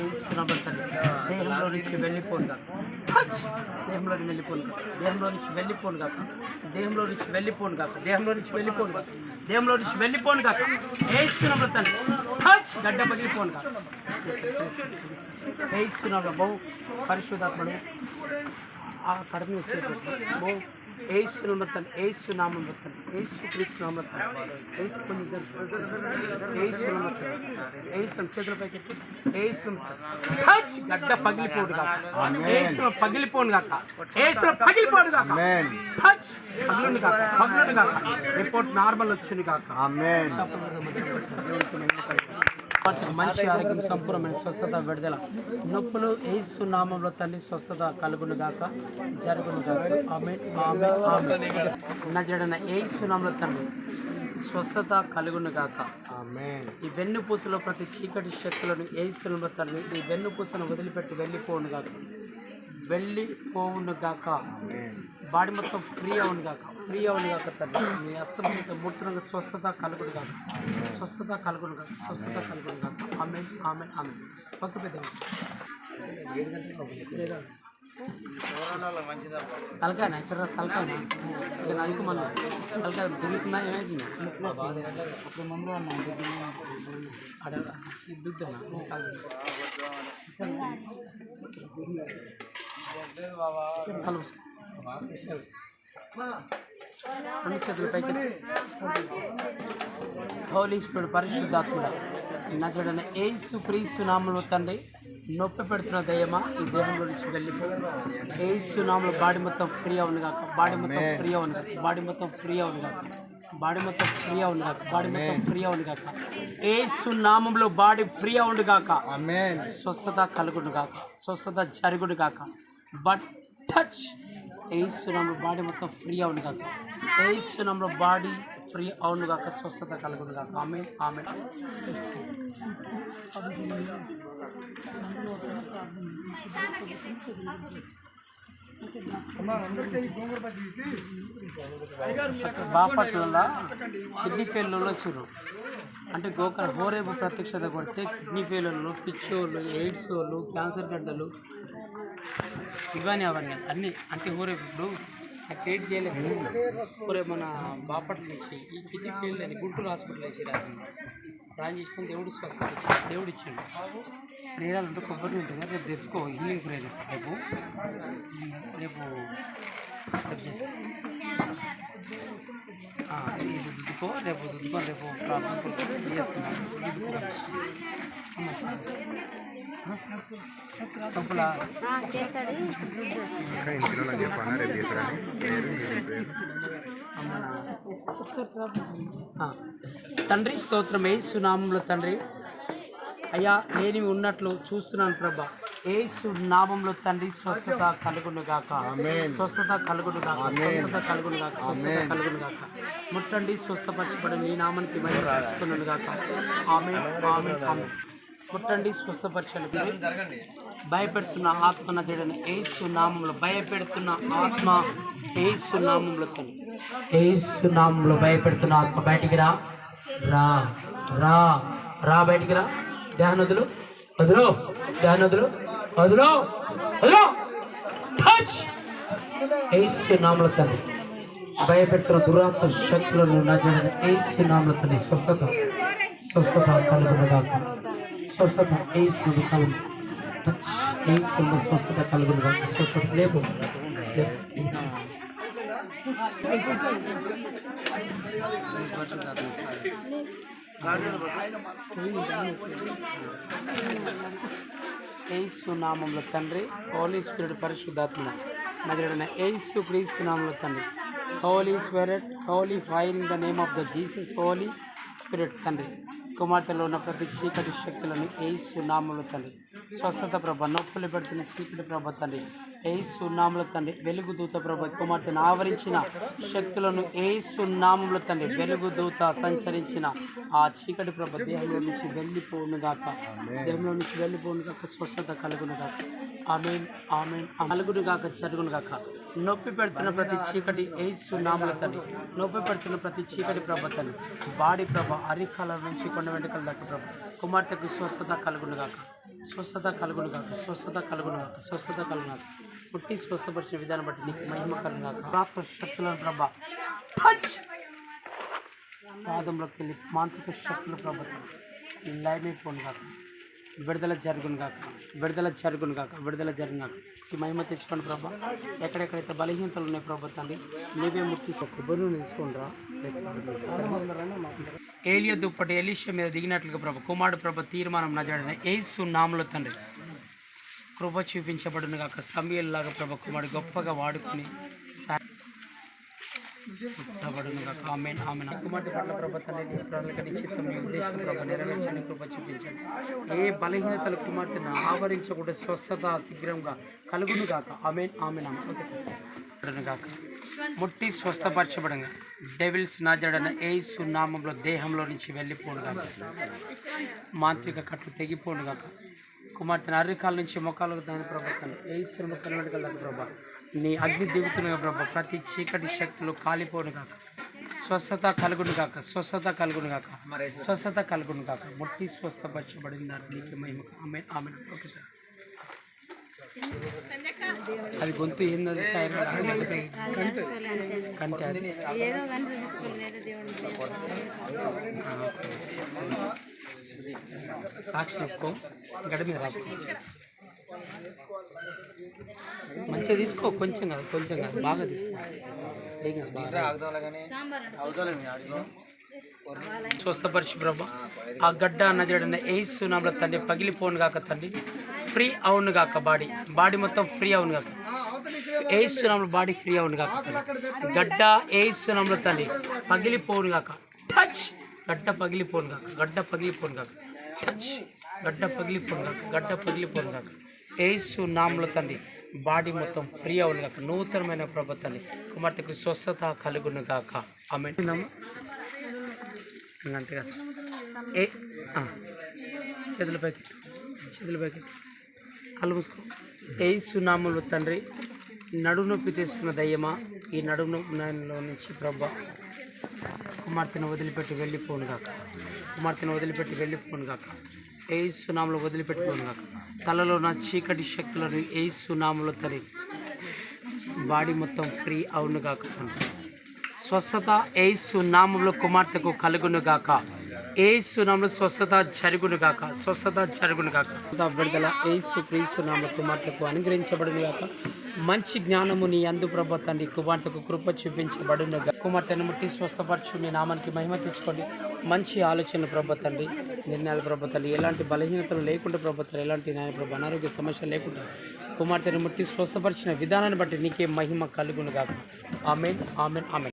తండ్రి దేహంలో నుంచి వెళ్ళిపోను టచ్ దేహంలో నుంచి వెళ్ళిపోను గాక దేహంలో నుంచి వెళ్ళిపోను గాక దేహంలో నుంచి వెళ్ళిపోను గాక దేహంలో నుంచి వెళ్ళిపోను గాక దేహంలో నుంచి వెళ్ళిపోను తండ్రి టచ్ గడ్డ పగిలిపోను గాక ఏసునామం బహు పరిశుద్ధాత్మడు. ఆ కడమి వచ్చేటప్పుడు బహు ఏసు నమ్మతాను ఏసు నామం బతాను ఏసు క్రీస్తు నమ్మతాను ఏసు కొంచెం ఏసు నమ్మతాను ఏసు చేతుల పైకి ఏసు టచ్ గడ్డ పగిలిపోడు కాక. ఏసు పగిలిపోను కాక. ఏసు పగిలిపోడు కాక. టచ్ పగిలింది కాక. పగిలింది కాక. రిపోర్ట్ నార్మల్ వచ్చింది కాక. ఆమేన్ మంచి ఆరోగ్యం సంపూర్ణమైన స్వస్థత విడుదల. నొప్పులు ఏసు నామంలో తండ్రి స్వస్థత కలుగును గాక జరుగును గాక ఆమె ఆమె ఆమె నజడన ఏసు నామంలో తండ్రి స్వస్థత కలుగును గాక ఈ వెన్నుపూసలో ప్రతి చీకటి శక్తులను ఏసునామంలో తండ్రి ఈ వెన్నుపూసను వదిలిపెట్టి వెళ్ళిపోవును గాక వెళ్ళిపోవును గాక బాడీ మొత్తం ఫ్రీ అవును గాక ఫ్రీ తండ్రి మీ హస్తం మీద స్వస్థత కలుగుడు కాదు. స్వస్థత కలుగుడు కాదు. స్వస్థత కలుగుడు కాదు. ఆమె ఆమె ఆమె పక్క పెద్ద తలకాయనా? ఇక్కడ తలకాయనా? ఇక్కడ నలుగు మళ్ళీ తలకాయ దిగుతుందా ఏమైంది? అప్పుడు ముందు అన్నా అడ ఇది దుద్దనా కలుపు రెండు చేతులు పైకి హోలీ స్పిరిట్ పరిశుద్ధాత్ముడ నజడన ఏసు క్రీస్తు నామంలో తండ్రి నొప్పి పెడుతున్న దయ్యమా? ఈ దేహంలో నుంచి వెళ్ళిపో. ఏసు నామంలో బాడీ మొత్తం ఫ్రీ అవును కాక బాడీ మొత్తం ఫ్రీ అవును కాక బాడీ మొత్తం ఫ్రీ అవును కాక బాడీ మొత్తం ఫ్రీ అవును కాక బాడీ మొత్తం ఫ్రీ అవును కాక ఏసు నామంలో బాడీ ఫ్రీ అవును కాక స్వస్థత కలుగును గాక స్వస్థత జరుగును గాక బట్ టచ్ ఏసునంలో బాడీ మొత్తం ఫ్రీ అవును గాక. ఏసునంలో బాడీ ఫ్రీ అవును కాక స్వస్థత కలుగును కాక ఆమె ఆమె బాపట్ల కిడ్నీ ఫెయిల్లో వచ్చారు అంటే గోకర హోరేపు ప్రత్యక్షత కొడితే కిడ్నీ ఫెయిలర్లు పిచ్చి వాళ్ళు ఎయిడ్స్ వాళ్ళు క్యాన్సర్ గడ్డలు. ఇవన్నీ అవన్నీ. అన్నీ. అంటే హోరేపు ఇప్పుడు నాకు చేయలేదు ఊరే మన బాపట్ల నుంచి ఈ కిడ్నీ ఫెయిల్ అని గుంటూరు హాస్పిటల్ వేసి రాదు ప్రాణం చేసుకుని దేవుడు స్వస్థత ఇచ్చాడు దేవుడు ఇచ్చాడు. నేరాలంటే కొబ్బరి ఉంటుంది రేపు తెచ్చుకో. హీలింగ్ ప్రేర్ చేస్తా రేపు. రేపు రేపు చేస్తా. ఇది రేపు దుద్దుకో. రేపు ప్రాబ్లం చేస్తున్నాను దిద్దుకో తప్పులా? ఇంకా ఇంటిలో చెప్పాను రేపు చేస్తారని పేరు ఆ. తండ్రి స్తోత్రం ఏసు నామంలో తండ్రి. అయ్యా నేను ఉన్నట్లు చూస్తున్నాను ప్రభా. ఏసు నామంలో తండ్రి స్వస్థత కలుగును గాక. స్వస్థత కలుగును గాక. స్వస్థత కలుగును గాక. స్వస్థత కలుగును గాక. ముట్టండి స్వస్థపరచబడి నీ నామానికి మరి పరచుకున్నాను గాక. ఆమె ఆమె ఆమె ముట్టండి స్వస్థపరచండి. భయపెడుతున్న ఆత్మ నదుడని ఏసు నామంలో భయపెడుతున్న ఆత్మ ఏసు నామంలో ఏసు నామంలో భయపెడుతున్న ఆత్మ బయటికి రా. రా రా రా బయటికి రా. ధ్యానదులు వదులు ధ్యానదులు వదులు వదులు ఏసు నామంలో తండ్రి భయపెడుతున్న దురాత్మ శక్తులను నజడని ఏసు నామంలో తండ్రి స్వస్థత స్వస్థత కలుగునుగా స్వస్థత ఏసు కలుగు. టచ్ ఏసు స్వస్థత కలుగునుగా స్వస్థత లేపు ఏసు నామంలో తండ్రి హోలీ స్పిరిట్ పరిశుద్ధాత్మ నగరైన ఏసు క్రీస్తు నామంలో తండ్రి. Holy spirit holy fire in the name of the Jesus holy spirit తండ్రి. కుమార్తెలో ఉన్న ప్రతి చీకటి శక్తులను ఏసు నామంలో తండ్రి. స్వస్థత ప్రభ నొప్పులు పెడుతున్న చీకటి ప్రభ తండ్రి. ఏసు నామంలో తండ్రి. వెలుగు దూత ప్రభ కుమార్తెను ఆవరించిన శక్తులను ఏసు నామంలో తండ్రి. వెలుగు దూత సంచరించిన ఆ చీకటి ప్రభ దేహంలో నుంచి వెళ్ళిపోను గాక. దేహంలో నుంచి వెళ్ళిపోను గాక స్వస్థత కలుగును గాక. Amen amen. కలుగును గాక జరుగును గాక. నొప్పి పెడుతున్న ప్రతి చీకటి ఏసు నామల తండ్రి. నొప్పి పెడుతున్న ప్రతి చీకటి ప్రభ తల్లి బాడీ ప్రభ అరికాల నుంచి కొండ వెంటకల దాకా ప్రభ. కుమార్తెకు స్వస్థత కలుగునుగాక స్వస్థత కలుగునుగాక స్వస్థత కలుగునుగాక స్వస్థత కలుగునుగాక పుట్టి స్వస్థపరిచిన విధానం బట్టి నీకు మహిమ కలుగునుగాక ప్రాప్త శక్తులను ప్రభ. పాదంలోకి వెళ్ళి మాంత్రిక శక్తుల ప్రభుత్వం లైమైపోను కాక విడుదల జరుగును కాక విడుదల జరుగును కాక విడుదల జరుగును కాక ఈ మహిమ తెచ్చుకోండి ప్రభా. ఎక్కడెక్కడైతే బలహీనతలు ఉన్నాయి ప్రభుత్వాన్ని నీవే ముక్తి కొబ్బరి నూనె తీసుకుంటారా. ఏలియ దుప్పటి ఎలీష మీద దిగినట్లుగా ప్రభా కుమారుడు ప్రభ తీర్మానం నజడిన ఏసు నామలో తండ్రి కృప చూపించబడును కాక సమయల్లాగా ప్రభ కుమారుడు గొప్పగా వాడుకొని సా- పుట్టబడును గాక. కుమార్తె పట్ల ప్రభ తండ్రి నీ ప్రణాళిక నిశ్చితం నీ ఉద్దేశం ప్రభ నెరవేర్చని కృప చూపించండి ఏ బలహీనతలు కుమార్తెను ఆవరించకుండా స్వస్థత శీఘ్రంగా కలుగును గాక ఆమెన్ ఆమెన్. ఆమెన్ ముట్టి స్వస్థపరచబడంగా. డెవిల్స్ నాజడన ఏసు నామంలో దేహంలో నుంచి వెళ్ళిపోను గాక మాంత్రిక కట్లు తెగిపోను గాక కుమార్తెను అరికాల నుంచి మొక్కలకు దాని ప్రభుత్వం. ఏసు కన్నడగల ప్రభా. నీ అగ్ని దిగుతున్న ప్రభా ప్రతి చీకటి శక్తులు కాలిపోను గాక. స్వస్థత కలుగును గాక స్వస్థత కలుగును గాక. స్వస్థత కలుగును గాక. ముట్టి స్వస్థపరచబడింది నీకు మహిమ. ఆమె ఆమె అది గొంతు ఏంది కంటే సాక్షి చెప్పుకో. గడ మీద రాసుకో. మంచిగా తీసుకో కొంచెం కాదు కొంచెం కాదు బాగా తీసుకో. ఏం. స్వస్థపరిచి ప్రభా. ఆ గడ్డ అన్నజడిన ఏసు నామల తండ్రి పగిలిపోను గాక తండ్రి ఫ్రీ అవును గాక బాడీ. బాడీ మొత్తం ఫ్రీ అవును గాక. ఏసు నామల బాడీ ఫ్రీ అవును గాక తండ్రి. గడ్డ ఏసు నామల తండ్రి పగిలిపోను గాక. టచ్! గడ్డ పగిలిపోను గాక గడ్డ పగిలిపోను గాక. టచ్! గడ్డ పగిలిపోను గాక గడ్డ పగిలిపోను గాక. ఏసు నామల తండ్రి బాడీ మొత్తం ఫ్రీ అవును కాక నూతనమైన ప్రభ తండ్రి కుమార్తెకు స్వస్థత కలుగును కాక ఆమె అంతేగా ఏ చేతులపైకి చేతులపైకి కళ్ళు మూసుకో. ఏసు సునాములు తండ్రి నడుము నొప్పి తెస్తున్న దయ్యమా? ఈ నడుము నొప్పిలో నుంచి ప్రభ కుమార్తెను వదిలిపెట్టి వెళ్ళిపోను కాక కుమార్తెను వదిలిపెట్టి వెళ్ళిపోను కాక ఏ సునాములు వదిలిపెట్టుకోను కాక తలలో నా చీకటి శక్తులను ఏ సునాములు తరి. బాడీ మొత్తం ఫ్రీ అవును కాక స్వస్థత ఏ నామంలో కుమార్తెకు కలుగును గాక ఏసు నామంలో స్వస్థత జరుగును గాక. స్వస్థత జరుగును గాక. విడుదల ఏసు క్రీస్తు నామ కుమార్తెకు అనుగ్రహించబడును గాక. మంచి జ్ఞానము నీ అందు ప్రభ తండ్రి కుమార్తెకు కృప చూపించబడును కుమార్తెను ముట్టి స్వస్థపరచు మీ నామానికి మహిమ తెచ్చుకోండి. మంచి ఆలోచన ప్రభ తండ్రి నిర్ణయాలు ప్రభ తల్లి ఎలాంటి బలహీనతలు లేకుండా ప్రభ ఎలాంటి న్యాయ ప్రభ అనారోగ్య సమస్యలు లేకుండా కుమార్తెను ముట్టి స్వస్థపరిచిన విధానాన్ని బట్టి నీకే మహిమ కలుగును గాక. Amen amen amen.